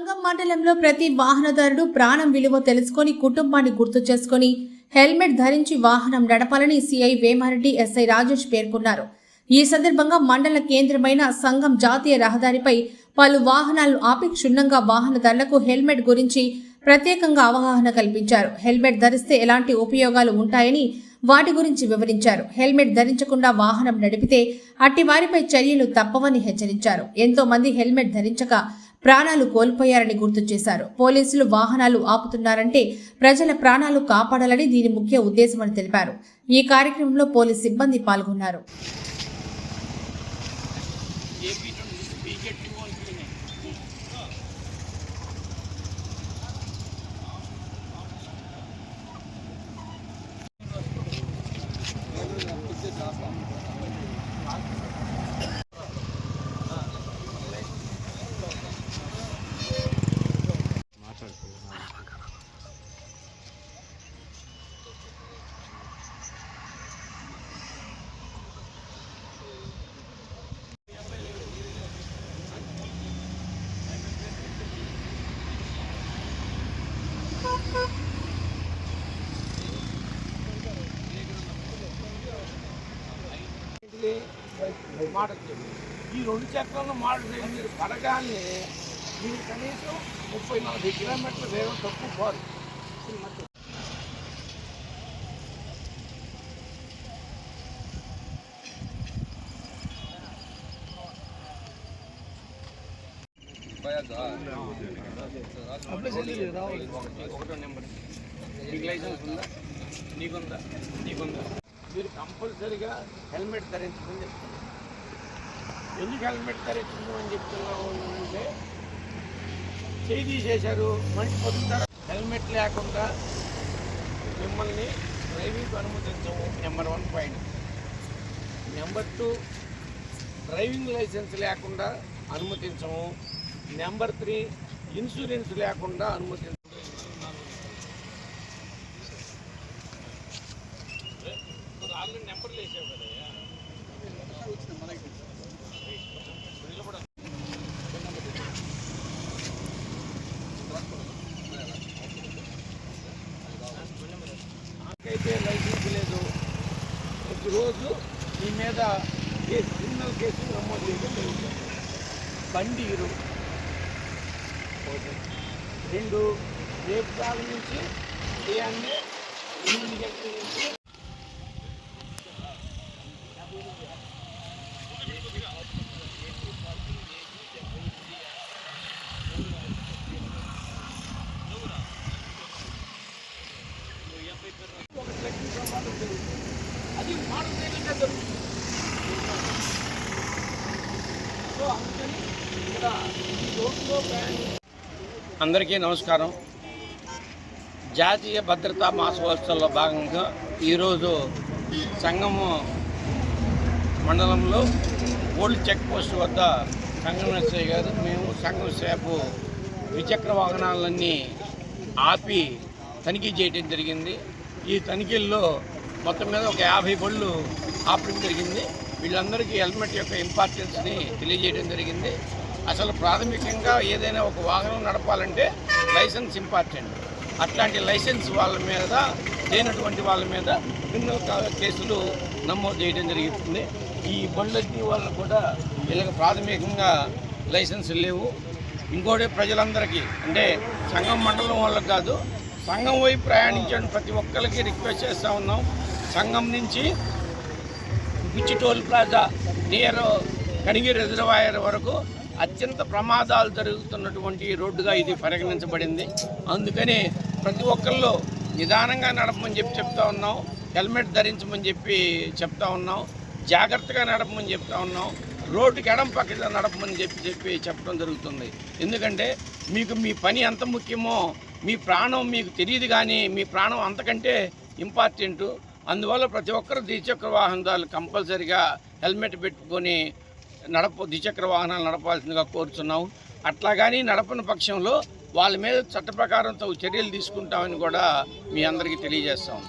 మండలంలో ప్రతి వాహనదారుడు ప్రాణం విలువ తెలుసుకొని కుటుంబాన్ని గుర్తు చేసుకొని హెల్మెట్ ధరించి వాహనం నడపాలని సిఐ వేమారెడ్డి ఎస్ఐ రాజేష్ పేర్కొన్నారు. ఈ సందర్భంగా మండల కేంద్రమైన సంఘం జాతీయ రహదారిపై పలు వాహనాలు ఆపి క్షుణ్ణంగా వాహనదారులకు హెల్మెట్ గురించి ప్రత్యేకంగా అవగాహన కల్పించారు. హెల్మెట్ ధరిస్తే ఎలాంటి ఉపయోగాలు ఉంటాయని వాటి గురించి వివరించారు. హెల్మెట్ ధరించకుండా వాహనం నడిపితే అట్టి వారిపై చర్యలు తప్పవని హెచ్చరించారు. ఎంతో మంది హెల్మెట్ ధరించక ప్రాణాలు కోల్పోయారని గుర్తు చేశారు. పోలీసులు వాహనాలు ఆపుతున్నారంటే ప్రజల ప్రాణాలు కాపాడాలని దీని ముఖ్య ఉద్దేశమని తెలిపారు. ఈ కార్యక్రమంలో పోలీస్ సిబ్బంది పాల్గొన్నారు. ఇది మోడల్ సైకిల్. ఈ రెండు చక్రాల మోడల్ సైకిల్ మీరు పడగానే మీరు కనీసం ముప్పై నలభై కిలోమీటర్ల వేగం తక్కువ పోరు ఒకటో నెంబర్. నీకు లైసెన్స్ ఉందా? నీకుందా? నీకుందా? మీరు కంపల్సరిగా హెల్మెట్ ధరించమని చెప్తున్నారు. ఎందుకు హెల్మెట్ ధరించమని చెప్తున్నాము అంటే చేయి తీసేశారు మంచి పొందుతారు? హెల్మెట్ లేకుండా మిమ్మల్ని driving అనుమతించము number one point. Number two driving license లేకుండా అనుమతించము నెంబర్ త్రీ ఇన్సూరెన్స్ లేకుండా అనుమతించము ఆల్రెడీ లైసెన్స్ లేదు. ప్రతిరోజు ఈ మీద కేసు క్రిమినల్ కేసు నమోదు చేయడం జరుగుతుంది. బండి రెండు రేపు కాలం నుంచి ఉదయాన్నే ఎనిమిది గంటల నుంచి సో అందుకని ఇక్కడ ఈ రోడ్లో ప్రయాణం అందరికీ నమస్కారం. జాతీయ భద్రతా మాసోత్సవంలో భాగంగా ఈరోజు సంగము మండలంలో ఓల్డ్ చెక్ పోస్ట్ వద్ద సంగమేశ్వరి గారు మేము సంగం సేపు ద్విచక్ర వాహనాలన్నీ ఆపి తనిఖీ చేయడం జరిగింది. ఈ తనిఖీల్లో మొత్తం మీద ఒక యాభై బళ్ళు ఆపడం జరిగింది. వీళ్ళందరికీ హెల్మెట్ యొక్క ఇంపార్టెన్స్ని తెలియజేయడం జరిగింది. అసలు ప్రాథమికంగా ఏదైనా ఒక వాహనం నడపాలంటే లైసెన్స్ ఇంపార్టెంట్. అట్లాంటి లైసెన్స్ వాళ్ళ మీద లేనటువంటి వాళ్ళ మీద క్రిమినల్ కేసులు నమోదు చేయడం జరుగుతుంది. ఈ బండ్లన్నీ వాళ్ళు కూడా వీళ్ళకి ప్రాథమికంగా లైసెన్స్ లేవు. ఇంకోటి ప్రజలందరికీ అంటే సంఘం మండలం వాళ్ళకి కాదు సంఘం వైపు ప్రయాణించడం. ప్రతి ఒక్కరికి రిక్వెస్ట్ చేస్తూ ఉన్నాం. సంఘం నుంచి పిచ్చి toll plaza near Kanigi reservoir వరకు అత్యంత ప్రమాదాలు జరుగుతున్నటువంటి రోడ్డుగా ఇది పరిగణించబడింది. అందుకని ప్రతి ఒక్కళ్ళు నిదానంగా నడపమని చెప్పి చెప్తా ఉన్నాం. హెల్మెట్ ధరించమని చెప్పి చెప్తా ఉన్నాం. జాగ్రత్తగా నడపమని చెప్తా ఉన్నాం. రోడ్డుకి ఎడం పక్కన నడపమని చెప్పి చెప్పి చెప్పడం జరుగుతుంది. ఎందుకంటే మీకు మీ పని ఎంత ముఖ్యమో మీ ప్రాణం మీకు తెలియదు కానీ మీ ప్రాణం అంతకంటే ఇంపార్టెంటు అందువల్ల ప్రతి ఒక్కరు ద్విచక్ర వాహనదారులు కంపల్సరిగా హెల్మెట్ పెట్టుకొని నడప ద్విచక్ర వాహనాలు నడపాల్సిందిగా కోరుతున్నాం అట్లా కానీ నడపని పక్షంలో వాళ్ళ మీద చట్ట ప్రకారంతో చర్యలు తీసుకుంటామని కూడా మీ అందరికీ తెలియజేస్తాం